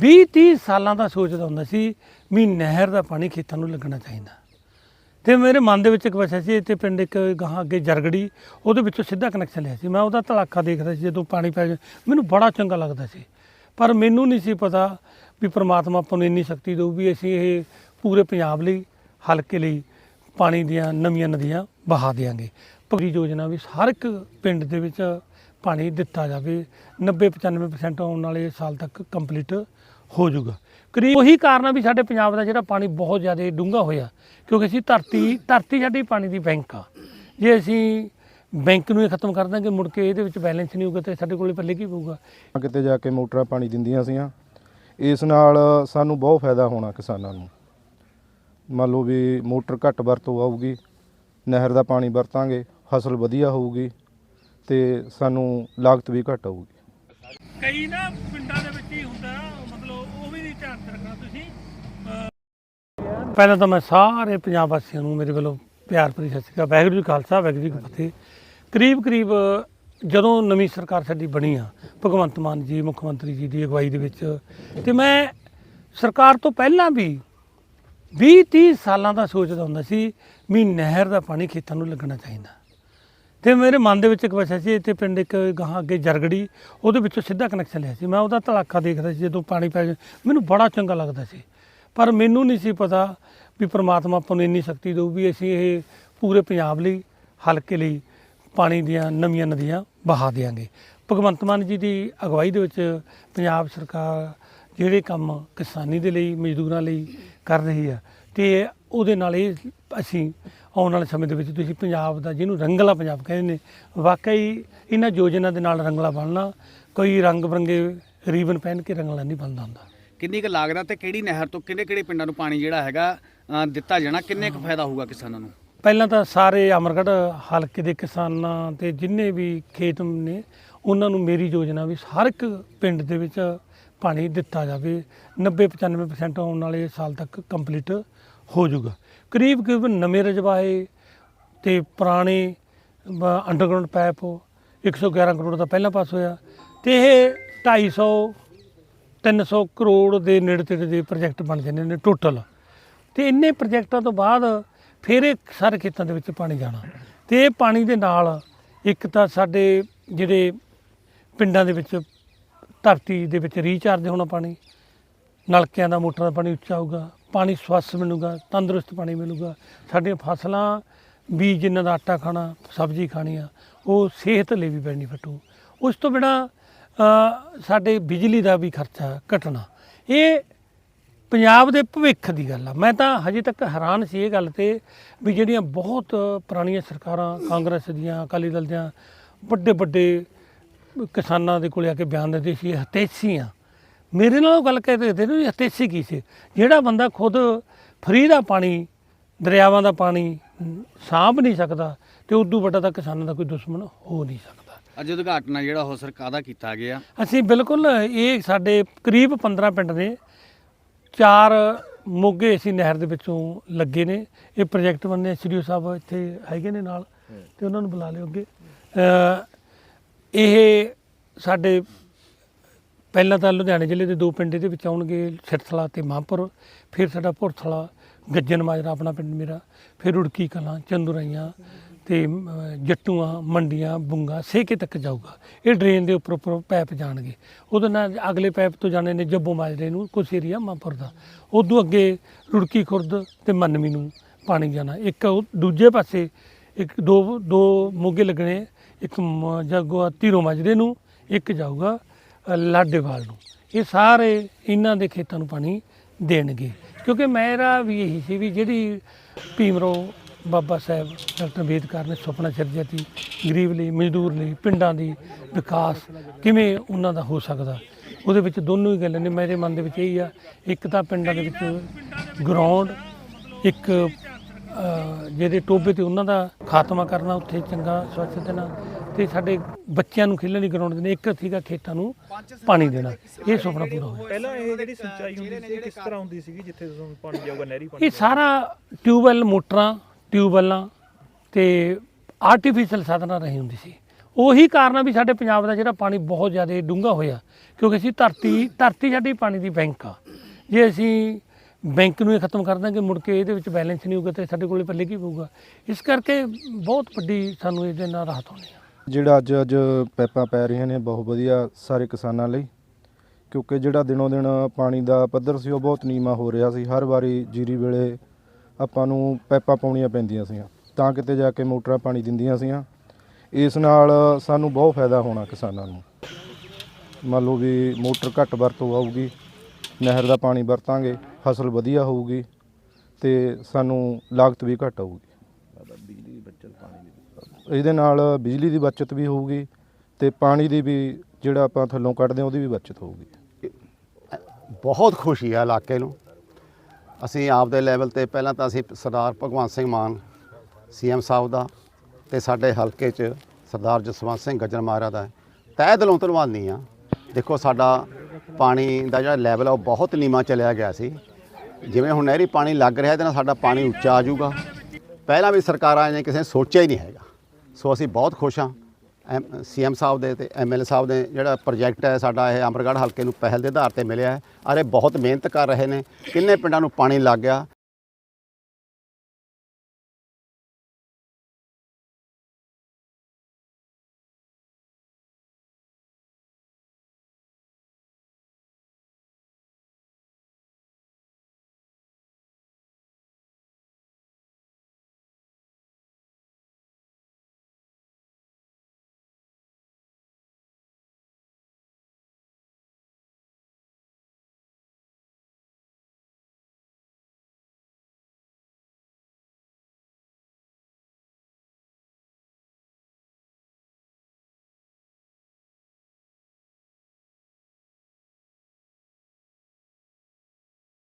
20 30 ਸਾਲਾਂ ਦਾ ਸੋਚਦਾ ਹੁੰਦਾ ਸੀ ਵੀ ਨਹਿਰ ਦਾ ਪਾਣੀ ਖੇਤਾਂ ਨੂੰ ਲੱਗਣਾ ਚਾਹੀਦਾ। ਤੇ ਮੇਰੇ ਮਨ ਦੇ ਵਿੱਚ ਇੱਕ ਵਸਿਆ ਸੀ, ਇੱਥੇ ਪਿੰਡ ਇੱਕ ਗਾਹਾਂ ਅੱਗੇ ਜਰਗੜੀ, ਉਹਦੇ ਵਿੱਚੋਂ ਸਿੱਧਾ ਕਨੈਕਸ਼ਨ ਲਿਆ ਸੀ। ਮੈਂ ਉਹਦਾ ਧਲਾਕਾ ਦੇਖਦਾ ਸੀ ਜਦੋਂ ਪਾਣੀ ਪੈ ਗਿਆ ਮੈਨੂੰ ਬੜਾ ਚੰਗਾ ਲੱਗਦਾ ਸੀ। ਪਰ ਮੈਨੂੰ ਨਹੀਂ ਸੀ ਪਤਾ ਵੀ ਪ੍ਰਮਾਤਮਾ ਆਪਾਂ ਨੂੰ ਇੰਨੀ ਸ਼ਕਤੀ ਦੇਊ ਵੀ ਅਸੀਂ ਇਹ ਪੂਰੇ ਪੰਜਾਬ ਲਈ, ਹਲਕੇ ਲਈ ਪਾਣੀ ਦੀਆਂ ਨਵੀਆਂ ਨਦੀਆਂ ਬਹਾ ਦੇਾਂਗੇ ਪੂਰੀ ਯੋਜਨਾ ਵੀ ਹਰ ਇੱਕ ਪਿੰਡ ਦੇ ਵਿੱਚ ਪਾਣੀ ਦਿੱਤਾ ਜਾਵੇ 90 95% ਆਉਣ ਵਾਲੇ ਸਾਲ ਤੱਕ ਕੰਪਲੀਟ ਹੋ ਜਾਊਗਾ। ਕਰੀਬ ਉਹੀ ਕਾਰਨ ਆ ਵੀ ਸਾਡੇ ਪੰਜਾਬ ਦਾ ਜਿਹੜਾ ਪਾਣੀ ਬਹੁਤ ਜ਼ਿਆਦਾ ਡੂੰਘਾ ਹੋਇਆ, ਕਿਉਂਕਿ ਅਸੀਂ ਧਰਤੀ ਧਰਤੀ ਸਾਡੀ ਪਾਣੀ ਦੀ ਬੈਂਕ ਆ। ਜੇ ਅਸੀਂ ਬੈਂਕ ਨੂੰ ਹੀ ਖਤਮ ਕਰ ਦਾਂਗੇ, ਮੁੜ ਕੇ ਇਹਦੇ ਵਿੱਚ ਬੈਲੈਂਸ ਨਹੀਂ ਹੋਊਗਾ ਤੇ ਸਾਡੇ ਕੋਲੇ ਪੱਲੇ ਕੀ ਪਊਗਾ? ਕਿਤੇ ਜਾ ਕੇ ਮੋਟਰਾਂ ਪਾਣੀ ਦਿੰਦੀਆਂ ਸੀਆਂ, ਇਸ ਨਾਲ ਸਾਨੂੰ ਬਹੁਤ ਫਾਇਦਾ ਹੋਣਾ ਕਿਸਾਨਾਂ ਨੂੰ। ਮੰਨ ਲਓ ਵੀ ਮੋਟਰ ਘੱਟ ਵਰਤੋਂ ਆਊਗੀ, ਨਹਿਰ ਦਾ ਪਾਣੀ ਵਰਤਾਂਗੇ, ਫਸਲ ਵਧੀਆ ਹੋਊਗੀ। ਤੇ ਸਾਨੂੰ ਲਾਗਤ ਵੀ ਘੱਟ ਆਊਗੀ। ਕਈ ਨਾ ਪਿੰਡਾਂ ਦੇ ਵਿੱਚ ਹੀ ਹੁੰਦਾ ਮਤਲਬ ਉਹ ਵੀ ਨਹੀਂ ਧਿਆਨ ਚ ਰੱਖਣਾ ਤੁਸੀਂ। ਪਹਿਲਾਂ ਤਾਂ ਮੈਂ ਸਾਰੇ ਪੰਜਾਬ ਵਾਸੀਆਂ ਨੂੰ ਮੇਰੇ ਵੱਲੋਂ ਪਿਆਰ ਭਰੀ ਸਤਿ ਸ਼੍ਰੀ ਅਕਾਲ ਵਾਹਿਗੁਰੂ ਜੀ ਖਾਲਸਾ ਵਾਹਿਗੁਰੂ ਜੀ ਕੀ ਫਤਿਹ। ਕਰੀਬ ਕਰੀਬ ਜਦੋਂ ਨਵੀਂ ਸਰਕਾਰ ਸਾਡੀ ਬਣੀ ਆ ਭਗਵੰਤ ਮਾਨ ਜੀ ਮੁੱਖ ਮੰਤਰੀ ਜੀ ਦੀ ਅਗਵਾਈ ਦੇ ਵਿੱਚ ਤੇ ਮੈਂ ਸਰਕਾਰ ਤੋਂ ਪਹਿਲਾਂ ਵੀ 20 30 ਸਾਲਾਂ ਦਾ ਸੋਚਦਾ ਹੁੰਦਾ ਸੀ ਵੀ ਨਹਿਰ ਦਾ ਪਾਣੀ ਖੇਤਾਂ ਨੂੰ ਲੱਗਣਾ ਚਾਹੀਦਾ। ਤੇ ਮੇਰੇ ਮਨ ਦੇ ਵਿੱਚ ਇੱਕ ਵਸਿਆ ਸੀ, ਇੱਥੇ ਪਿੰਡ ਇੱਕ ਗਾਹਾਂ ਅੱਗੇ ਜਰਗੜੀ, ਉਹਦੇ ਵਿੱਚੋਂ ਸਿੱਧਾ ਕਨੈਕਸ਼ਨ ਲਿਆ ਸੀ। ਮੈਂ ਉਹਦਾ ਧਲਾਕਾ ਦੇਖਦਾ ਸੀ, ਜਦੋਂ ਪਾਣੀ ਪੈ ਗਿਆ ਮੈਨੂੰ ਬੜਾ ਚੰਗਾ ਲੱਗਦਾ ਸੀ। ਪਰ ਮੈਨੂੰ ਨਹੀਂ ਸੀ ਪਤਾ ਵੀ ਪ੍ਰਮਾਤਮਾ ਆਪਾਂ ਨੂੰ ਇੰਨੀ ਸ਼ਕਤੀ ਦੇਊ ਵੀ ਅਸੀਂ ਇਹ ਪੂਰੇ ਪੰਜਾਬ ਲਈ, ਹਲਕੇ ਲਈ ਪਾਣੀ ਦੀਆਂ ਨਵੀਆਂ ਨਦੀਆਂ ਬਹਾ ਦੇਾਂਗੇ ਭਗਵੰਤ ਮਾਨ ਜੀ ਦੀ ਅਗਵਾਈ ਦੇ ਵਿੱਚ ਪੰਜਾਬ ਸਰਕਾਰ ਜਿਹੜੇ ਕੰਮ ਕਿਸਾਨੀ ਦੇ ਲਈ ਮਜ਼ਦੂਰਾਂ ਲਈ ਕਰ ਰਹੀ ਆ। ਤੇ ਉਹਦੇ ਨਾਲ ਇਹ ਅਸੀਂ ਆਉਣ ਵਾਲੇ ਸਮੇਂ ਦੇ ਵਿੱਚ ਤੁਸੀਂ ਪੰਜਾਬ ਦਾ ਜਿਹਨੂੰ ਰੰਗਲਾ ਪੰਜਾਬ ਕਹਿੰਦੇ ਨੇ ਵਾਕਈ ਇਹਨਾਂ ਯੋਜਨਾ ਦੇ ਨਾਲ ਰੰਗਲਾ ਬਣਨਾ ਕੋਈ ਰੰਗ ਬਰੰਗੇ ਰੀਬਨ ਪਹਿਨ ਕੇ ਰੰਗਲਾ ਨਹੀਂ ਬਣਦਾ ਹੁੰਦਾ। ਕਿੰਨੀ ਕੁ ਲਾਗਤ ਆ ਤੇ ਕਿਹੜੀ ਨਹਿਰ ਤੋਂ ਕਿਹੜੇ ਕਿਹੜੇ ਪਿੰਡਾਂ ਨੂੰ ਪਾਣੀ ਜਿਹੜਾ ਹੈਗਾ ਦਿੱਤਾ ਜਾਣਾ ਕਿੰਨੇ ਕੁ ਫਾਇਦਾ ਹੋਊਗਾ ਕਿਸਾਨਾਂ ਨੂੰ? ਪਹਿਲਾਂ ਤਾਂ ਸਾਰੇ ਅਮਰਗੜ੍ਹ ਹਲਕੇ ਦੇ ਕਿਸਾਨਾਂ ਤੇ ਜਿੰਨੇ ਵੀ ਖੇਤ ਨੇ ਉਹਨਾਂ ਨੂੰ ਮੇਰੀ ਯੋਜਨਾ ਵੀ ਹਰ ਇੱਕ ਪਿੰਡ ਦੇ ਵਿੱਚ ਪਾਣੀ ਦਿੱਤਾ ਜਾਵੇ 90 95% ਆਉਣ ਵਾਲੇ ਸਾਲ ਤੱਕ ਕੰਪਲੀਟ ਹੋ ਜਾਊਗਾ। ਕਰੀਬ ਕਰੀਬ ਨਵੇਂ ਰਜਵਾਏ ਤੇ ਪੁਰਾਣੇ ਅੰਡਰਗਰਾਉਂਡ ਪਾਈਪ 111 ਕਰੋੜ ਦਾ ਪਹਿਲਾਂ ਪਾਸ ਹੋਇਆ ਤੇ ਇਹ 250 300 ਕਰੋੜ ਦੇ ਨੇੜੇ ਤੇੜੇ ਦੇ ਪ੍ਰੋਜੈਕਟ ਬਣ ਜਾਂਦੇ ਨੇ ਟੋਟਲ ਤੇ ਇੰਨੇ ਪ੍ਰੋਜੈਕਟਾਂ ਤੋਂ ਬਾਅਦ ਫਿਰ ਇਹ ਸਾਰੇ ਖੇਤਾਂ ਦੇ ਵਿੱਚ ਪਾਣੀ ਜਾਣਾ। ਤੇ ਇਹ ਪਾਣੀ ਦੇ ਨਾਲ ਇੱਕ ਤਾਂ ਸਾਡੇ ਜਿਹੜੇ ਪਿੰਡਾਂ ਦੇ ਵਿੱਚ ਧਰਤੀ ਦੇ ਵਿੱਚ ਰੀਚਾਰਜ ਹੋਣਾ ਪਾਣੀ, ਨਲਕਿਆਂ ਦਾ ਮੋਟਰਾਂ ਦਾ ਪਾਣੀ ਉੱਚਾ ਆਊਗਾ ਪਾਣੀ ਸਵੱਸ ਮਿਲੂਗਾ, ਤੰਦਰੁਸਤ ਪਾਣੀ ਮਿਲੂਗਾ। ਸਾਡੀਆਂ ਫਸਲਾਂ ਵੀ ਜਿਨ੍ਹਾਂ ਦਾ ਆਟਾ ਖਾਣਾ, ਸਬਜ਼ੀ ਖਾਣੀ ਆ ਉਹ ਸਿਹਤ ਲਈ ਵੀ ਬੈਨੀਫਿਟ ਹੋ ਉਸ ਤੋਂ ਬਿਨਾ ਸਾਡੇ ਬਿਜਲੀ ਦਾ ਵੀ ਖਰਚਾ ਘਟਣਾ। ਇਹ ਪੰਜਾਬ ਦੇ ਭਵਿੱਖ ਦੀ ਗੱਲ ਆ। ਮੈਂ ਤਾਂ ਹਜੇ ਤੱਕ ਹੈਰਾਨ ਸੀ ਇਹ ਗੱਲ ਤੇ ਵੀ ਜਿਹੜੀਆਂ ਬਹੁਤ ਪੁਰਾਣੀਆਂ ਸਰਕਾਰਾਂ, ਕਾਂਗਰਸ ਦੀਆਂ, ਅਕਾਲੀ ਦਲ ਦੀਆਂ ਵੱਡੇ ਵੱਡੇ ਕਿਸਾਨਾਂ ਦੇ ਕੋਲੇ ਆ ਕੇ ਬਿਆਨ ਦਿੰਦੇ ਸੀ ਹਤੇਸੀ ਆ। ਮੇਰੇ ਨਾਲ ਉਹ ਗੱਲ ਕਹਿੰਦੇ ਤੇ ਨੇ ਹਤੇਸੀ ਕੀ ਸੀ? ਜਿਹੜਾ ਬੰਦਾ ਖੁਦ ਫਰੀ ਦਾ ਪਾਣੀ ਦਰਿਆਵਾਂ ਦਾ ਪਾਣੀ ਸਾਂਭ ਨਹੀਂ ਸਕਦਾ ਤੇ ਉਦੋਂ ਵੱਡਾ ਤਾਂ ਕਿਸਾਨਾਂ ਦਾ ਕੋਈ ਦੁਸ਼ਮਣ ਹੋ ਨਹੀਂ ਸਕਦਾ। ਅੱਜ ਉਦਘਾਟਨ ਜਿਹੜਾ ਉਹ ਸਰਕਾਰ ਦਾ ਕੀਤਾ ਗਿਆ? ਅਸੀਂ ਬਿਲਕੁਲ ਇਹ ਸਾਡੇ ਕਰੀਬ 15 ਪਿੰਡ ਨੇ ਚਾਰ ਮੋਗੇ ਅਸੀਂ ਨਹਿਰ ਦੇ ਵਿੱਚੋਂ ਲੱਗੇ ਨੇ। ਇਹ ਪ੍ਰੋਜੈਕਟ ਬੰਨੇ ਸ਼੍ਰੀ ਸਾਹਿਬ ਇੱਥੇ ਹੈਗੇ ਨੇ ਨਾਲ ਤੇ ਉਹਨਾਂ ਨੂੰ ਬੁਲਾ ਲਿਓ ਅੱਗੇ। ਇਹ ਸਾਡੇ ਪਹਿਲਾਂ ਤਾਂ ਲੁਧਿਆਣੇ ਜ਼ਿਲ੍ਹੇ ਦੇ ਦੋ ਪਿੰਡ ਇਹਦੇ ਵਿੱਚ ਆਉਣਗੇ, ਸਿਰਥਲਾ ਤੇ ਮਾਹਪੁਰ ਫਿਰ ਸਾਡਾ ਭੁਰਥਲਾ ਗੱਜਨ ਮਾਜਰਾ ਆਪਣਾ ਪਿੰਡ ਮੇਰਾ, ਫਿਰ ਰੁੜਕੀ ਕਲਾਂ, ਚੰਦੁਰਾਈਆਂ ਤੇ ਜੱਟੂਆਂ, ਮੰਡੀਆਂ, ਬੁੰਗਾ, ਸੇਕੇ ਤੱਕ ਜਾਊਗਾ। ਇਹ ਡਰੇਨ ਦੇ ਉੱਪਰ ਉੱਪਰ ਪੈਪ ਜਾਣਗੇ। ਉਹਦੇ ਨਾਲ ਅਗਲੇ ਪੈਪ ਤੋਂ ਜਾਣੇ ਨੇ ਜੱਬੋ ਮਾਜਰੇ ਨੂੰ, ਕੁਛ ਏਰੀਆ ਮਾਹਪੁਰ ਦਾ। ਉਦੋਂ ਅੱਗੇ ਰੁੜਕੀ ਖੁਰਦ ਤੇ ਮਨਮੀ ਨੂੰ ਪਾਣੀ ਜਾਣਾ। ਇੱਕ ਉਹ ਦੂਜੇ ਪਾਸੇ ਇੱਕ ਦੋ ਦੋ ਮੋਗੇ ਲੱਗਣੇ ਇੱਕ ਮ- ਜਾਊਗਾ ਧੀਰੋ ਮਾਜਰੇ ਨੂੰ ਇੱਕ ਜਾਊਗਾ ਅ, ਲਾਡੇਵਾਲ ਨੂੰ। ਇਹ ਸਾਰੇ ਇਹਨਾਂ ਦੇ ਖੇਤਾਂ ਨੂੰ ਪਾਣੀ ਦੇਣਗੇ। ਕਿਉਂਕਿ ਮੇਰਾ ਵੀ ਇਹੀ ਸੀ ਵੀ ਜਿਹੜੀ ਭੀਮਰੋ ਬਾਬਾ ਸਾਹਿਬ ਡਾਕਟਰ ਅੰਬੇਦਕਰ ਨੇ ਸੁਪਨਾ ਸਿਰਜਿਆ ਸੀ ਗਰੀਬ ਲਈ ਮਜ਼ਦੂਰ ਲਈ ਪਿੰਡਾਂ ਦੀ ਵਿਕਾਸ ਕਿਵੇਂ ਉਹਨਾਂ ਦਾ ਹੋ ਸਕਦਾ। ਉਹਦੇ ਵਿੱਚ ਦੋਨੋਂ ਹੀ ਗੱਲਾਂ ਨੇ। ਮੇਰੇ ਮਨ ਦੇ ਵਿੱਚ ਇਹੀ ਆ ਇੱਕ ਤਾਂ ਪਿੰਡਾਂ ਦੇ ਵਿੱਚ ਗਰਾਊਂਡ ਇੱਕ ਅ, ਜਿਹੜੇ ਟੋਬੇ ਤੇ ਉਹਨਾਂ ਦਾ ਖਾਤਮਾ ਕਰਨਾ ਉੱਥੇ ਚੰਗਾ ਸਵੱਛ ਦੇਣਾ ਤੇ ਸਾਡੇ ਬੱਚਿਆਂ ਨੂੰ ਖੇਡਣ ਲਈ ਗਰਾਊਂਡ ਦੇਣਾ ਇੱਕ ਸੀਗਾ ਖੇਤਾਂ ਨੂੰ ਪਾਣੀ ਦੇਣਾ। ਇਹ ਸੁਪਨਾ ਪੂਰਾ ਹੋਇਆ। ਪਹਿਲਾਂ ਇਹ ਜਿਹੜੀ ਸਿੰਚਾਈ ਹੁੰਦੀ ਸੀ ਕਿਸ ਤਰ੍ਹਾਂ ਹੁੰਦੀ ਸੀਗੀ ਜਿੱਥੇ ਤੁਹਾਨੂੰ ਪਾਣੀ ਜਾਊਗਾ ਨਹਿਰੀ ਪਾਣੀ ਇਹ ਸਾਰਾ ਟਿਊਬਵੈੱਲ ਮੋਟਰਾਂ ਟਿਊਬਵੈੱਲਾਂ ਤੇ ਆਰਟੀਫੀਸ਼ੀਅਲ ਸਾਧਨਾਂ ਰਹੀ ਹੁੰਦੀ ਸੀ। ਉਹੀ ਕਾਰਨ ਆ ਵੀ ਸਾਡੇ ਪੰਜਾਬ ਦਾ ਜਿਹੜਾ ਪਾਣੀ ਬਹੁਤ ਜ਼ਿਆਦਾ ਡੂੰਘਾ ਹੋਇਆ ਕਿਉਂਕਿ ਅਸੀਂ ਧਰਤੀ ਧਰਤੀ ਸਾਡੀ ਪਾਣੀ ਦੀ ਬੈਂਕ ਆ। ਜੇ ਅਸੀਂ ਬੈਂਕ ਨੂੰ ਹੀ ਖਤਮ ਕਰ ਦਾਂਗੇ, ਮੁੜ ਕੇ ਇਹਦੇ ਵਿੱਚ ਬੈਲੈਂਸ ਨਹੀਂ ਹੋਊਗਾ ਤੇ ਸਾਡੇ ਕੋਲੇ ਪੱਲੇ ਕੀ ਪਊਗਾ? ਇਸ ਕਰਕੇ ਬਹੁਤ ਵੱਡੀ ਸਾਨੂੰ ਇਹਦੇ ਨਾਲ ਰਾਹਤ ਹੋਣੀ ਆ। ਜਿਹੜਾ ਅੱਜ ਅੱਜ ਪੈਪਾਂ ਪੈ ਰਹੀਆਂ ਨੇ, ਬਹੁਤ ਵਧੀਆ ਸਾਰੇ ਕਿਸਾਨਾਂ ਲਈ, ਕਿਉਂਕਿ ਜਿਹੜਾ ਦਿਨੋਂ ਦਿਨ ਪਾਣੀ ਦਾ ਪੱਧਰ ਸੀ, ਉਹ ਬਹੁਤ ਨੀਵਾਂ ਹੋ ਰਿਹਾ ਸੀ। ਹਰ ਵਾਰੀ ਜੀਰੀ ਵੇਲੇ ਆਪਾਂ ਨੂੰ ਪੈਪਾਂ ਪਾਉਣੀਆਂ ਪੈਂਦੀਆਂ ਸੀ ਤਾਂ ਕਿਤੇ ਜਾ ਕੇ ਮੋਟਰਾਂ ਪਾਣੀ ਦਿੰਦੀਆਂ ਸੀਆਂ। ਇਸ ਨਾਲ ਸਾਨੂੰ ਬਹੁਤ ਫਾਇਦਾ ਹੋਣਾ ਕਿਸਾਨਾਂ ਨੂੰ। ਮੰਨ ਲਓ ਵੀ ਮੋਟਰ ਘੱਟ ਵਰਤੋਂ ਆਊਗੀ ਨਹਿਰ ਦਾ ਪਾਣੀ ਵਰਤਾਂਗੇ ਫਸਲ ਵਧੀਆ ਹੋਊਗੀ ਤੇ ਸਾਨੂੰ ਲਾਗਤ ਵੀ ਘੱਟ ਆਊਗੀ ਇਹਦੇ ਨਾਲ ਬਿਜਲੀ ਦੀ ਬਚਤ ਵੀ ਹੋਊਗੀ ਤੇ ਪਾਣੀ ਦੀ ਵੀ ਜਿਹੜਾ ਆਪਾਂ ਥੱਲੋਂ ਕੱਢਦੇ ਹਾਂ ਉਹਦੀ ਵੀ ਬਚਤ ਹੋਊਗੀ। ਬਹੁਤ ਖੁਸ਼ੀ ਹੈ ਇਲਾਕੇ ਨੂੰ। ਅਸੀਂ ਆਪਦੇ ਲੈਵਲ ਤੇ ਪਹਿਲਾਂ ਤਾਂ ਅਸੀਂ ਸਰਦਾਰ ਭਗਵੰਤ ਸਿੰਘ ਮਾਨ ਸੀਐਮ ਸਾਹਿਬ ਦਾ ਤੇ ਸਾਡੇ ਹਲਕੇ 'ਚ ਸਰਦਾਰ ਜਸਵੰਤ ਸਿੰਘ ਗੱਜਰ ਮਹਾਰਾਜ ਦਾ ਤਹਿ ਦਿਲੋਂ ਧੰਨਵਾਦੀ ਆ। ਦੇਖੋ ਸਾਡਾ ਪਾਣੀ ਦਾ ਜਿਹੜਾ ਲੈਵਲ ਆ ਉਹ ਬਹੁਤ ਨੀਵਾਂ ਚਲਿਆ ਗਿਆ ਸੀ। ਜਿਵੇਂ ਹੁਣ ਨਹਿਰੀ ਪਾਣੀ ਲੱਗ ਰਿਹਾ ਇਹਦੇ ਨਾਲ ਸਾਡਾ ਪਾਣੀ ਉੱਚਾ ਆ ਜਾਊਗਾ। ਪਹਿਲਾਂ ਵੀ ਸਰਕਾਰਾਂ ਨੇ ਕਿਸੇ ਨੇ ਸੋਚਿਆ ਹੀ ਨਹੀਂ ਹੈਗਾ। ਸੋ ਅਸੀਂ ਬਹੁਤ ਖੁਸ਼ ਹਾਂ। ਸੀਐਮ ਸਾਹਿਬ ਦੇ ਤੇ ਐਮਐਲਏ ਸਾਹਿਬ ਦੇ ਜਿਹੜਾ ਪ੍ਰੋਜੈਕਟ ਹੈ, ਸਾਡਾ ਇਹ ਅਮਰਗੜ੍ਹ ਹਲਕੇ ਨੂੰ ਪਹਿਲ ਦੇ ਆਧਾਰ ਤੇ ਮਿਲਿਆ ਹੈ। ਅਰੇ ਬਹੁਤ ਮਿਹਨਤ ਕਰ ਰਹੇ ਨੇ। ਕਿੰਨੇ ਪਿੰਡਾਂ ਨੂੰ ਪਾਣੀ ਲੱਗ ਗਿਆ।